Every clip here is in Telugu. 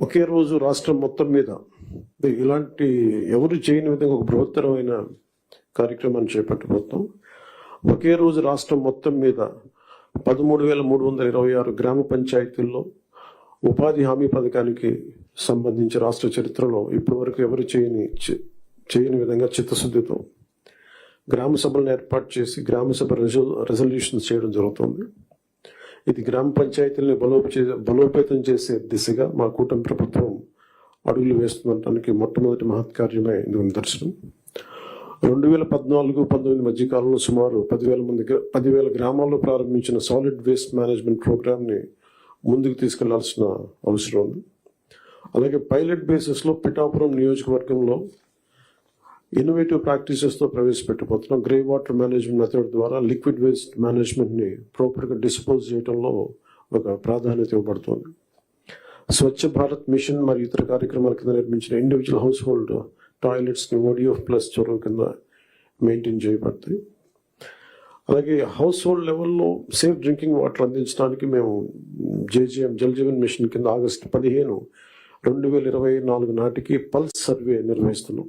ఒకే రోజు రాష్ట్రం మొత్తం మీద ఇలాంటి ఎవరు చేయని విధంగా ఒక బృహత్తరమైన కార్యక్రమాన్ని చేపట్టబోతాం ఒకే రోజు రాష్ట్రం మొత్తం మీద పదమూడు వేల మూడు వందల ఇరవై ఆరు గ్రామ పంచాయతీల్లో ఉపాధి హామీ పథకానికి సంబంధించి రాష్ట్ర చరిత్రలో ఇప్పటివరకు ఎవరు చేయని చేయని విధంగా చిత్తశుద్ధితో గ్రామ సభలను ఏర్పాటు చేసి గ్రామ సభ రెజల్యూషన్స్ చేయడం జరుగుతుంది. ఇది గ్రామ పంచాయతీలను బలోప బలోపేతం చేసే దిశగా మా కూటమి ప్రభుత్వం అడుగులు వేస్తుండటానికి మొట్టమొదటి మహత్కార్యమే ఇందుకు దర్శనం. రెండు వేల పద్నాలుగు పంతొమ్మిది మధ్య కాలంలో సుమారు పదివేల మంది పదివేల గ్రామాల్లో ప్రారంభించిన సాలిడ్ వేస్ట్ మేనేజ్మెంట్ ప్రోగ్రామ్ని ముందుకు తీసుకెళ్ళాల్సిన అవసరం ఉంది. అలాగే పైలట్ బేసిస్లో పిఠాపురం నియోజకవర్గంలో ఇన్నోవేటివ్ ప్రాక్టీసెస్తో ప్రవేశపెట్టబోతున్నాం. గ్రే వాటర్ మేనేజ్మెంట్ మెథడ్ ద్వారా లిక్విడ్ వేస్ట్ మేనేజ్మెంట్ని ప్రాపర్గా డిస్పోజ్ చేయడంలో ఒక ప్రాధాన్యత ఇవ్వబడుతుంది. స్వచ్ఛ భారత్ మిషన్ మరియు ఇతర కార్యక్రమాల కింద నిర్మించిన ఇండివిజువల్ హౌస్ హోల్డ్ టాయిలెట్స్ని ఓడిఎఫ్ ప్లస్ చొరవ కింద మెయింటైన్ చేయబడతాయి అలాగే హౌస్ హోల్డ్ లెవెల్లో సేఫ్ డ్రింకింగ్ వాటర్ అందించడానికి మేము జేజీఎం జల్ జీవన్ మిషన్ కింద ఆగస్టు పదిహేను రెండు వేల ఇరవై నాలుగు నాటికి పల్స్ సర్వే నిర్వహిస్తున్నాం.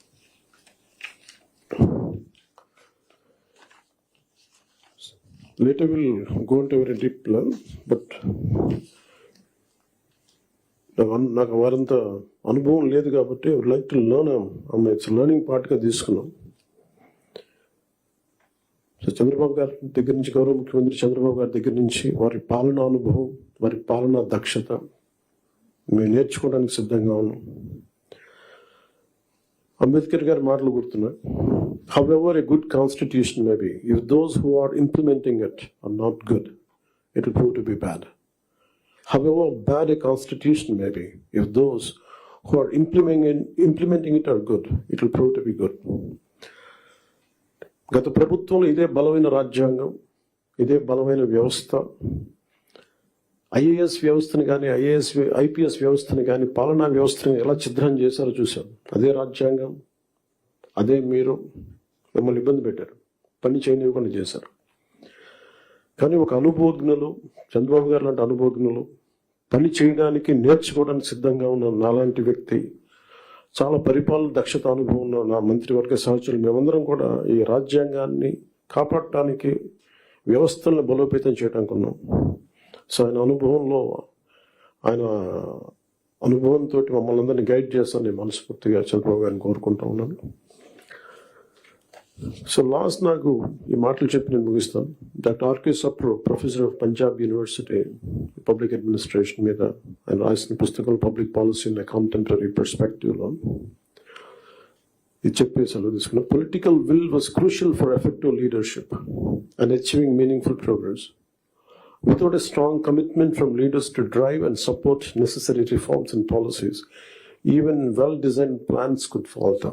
Later we'll go into very deep level, but నాకు అన్- నాకు వారంత అనుభవం లేదు కాబట్టి like to learn its learning పార్ట్గా తీసుకున్నాం. సో చంద్రబాబు గారి దగ్గర నుంచి గౌరవ ముఖ్యమంత్రి చంద్రబాబు గారి దగ్గర నుంచి వారి పాలనా అనుభవం వారి పాలనా దక్షత మేము నేర్చుకోవడానికి సిద్ధంగా ఉన్నాం. అంబేద్కర్ గారి మాటలు గుర్తున్నాయి. However a good constitution may be, if those who are implementing it are not good, it will prove to be bad. However bad a constitution may be, if those who are implementing implementing it are good, it will prove to be good గత ప్రభుత్వంలో ఇదే బలమైన రాజ్యాంగం ఇదే బలమైన వ్యవస్థ. ఐఏఎస్ వ్యవస్థను కానీ ఐఏఎస్ ఐపీఎస్ వ్యవస్థను కానీ పాలనా వ్యవస్థను ఎలా ఛిద్రం చేశారో చూశాం. అదే రాజ్యాంగం. అదే మీరు మిమ్మల్ని ఇబ్బంది పెట్టారు. పని చేయనివ్వకుండా చేశారు. కానీ ఒక అనుభవజ్ఞులు చంద్రబాబు గారు లాంటి అనుభవజ్ఞులు పని చేయడానికి నేర్చుకోవడానికి సిద్ధంగా ఉన్న నాలాంటి వ్యక్తి చాలా పరిపాలన దక్షత అనుభవం ఉన్న నా మంత్రివర్గ సహచరులు మేమందరం కూడా ఈ రాజ్యాంగాన్ని కాపాడటానికి వ్యవస్థలను బలోపేతం చేయడానికి ఉన్నాం. సో ఆయన అనుభవంలో ఆయన అనుభవంతో మమ్మల్ని అందరినీ గైడ్ చేస్తాను నేను మనస్ఫూర్తిగా చంద్రబాబు గారిని కోరుకుంటా ఉన్నాను. సో లాస్ట్ నాకు ఈ మాటలు చెప్పి నేను ముగిస్తాను doctor R K Sapru professor of Punjab university public administration మీద ఆయన రాసిన పుస్తకం పబ్లిక్ పాలసీ ఇన్ కాంటెంపరీ పర్స్పెక్టివ్లో ఇది చెప్పే సెలవు తీసుకున్నా political will was crucial for effective leadership and achieving meaningful progress Without a strong commitment from leaders to drive and support necessary reforms and policies, even well designed plans could falter.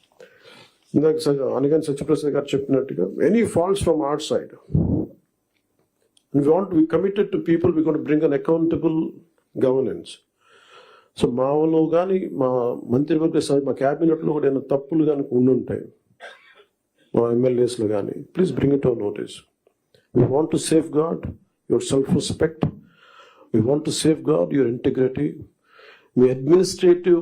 ఇందాక అనగాని సత్యప్రసాద్ గారు చెప్పినట్టుగా any faults from our side we want we committed to people we we're bring an accountable governance so మా సో మాలో కానీ మా మంత్రివర్గ సభ మా క్యాబినెట్లో కూడా ఏమైనా తప్పులు కానీ ఉండుంటాయి మా ఎమ్మెల్యేస్లో కానీ please bring it our notice we want to safeguard yourself respect we want to safeguard your integrity me administrative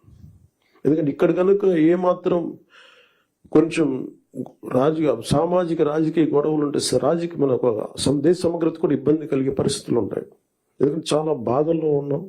ఎందుకంటే ఇక్కడ కనుక ఏమాత్రం కొంచెం రాజకీయ సామాజిక రాజకీయ గొడవలు ఉంటే రాజకీయ మన ఒక దేశ సమగ్రత కూడా ఇబ్బంది కలిగే పరిస్థితులు ఉంటాయి. ఎందుకంటే చాలా బాధల్లో ఉన్నాం.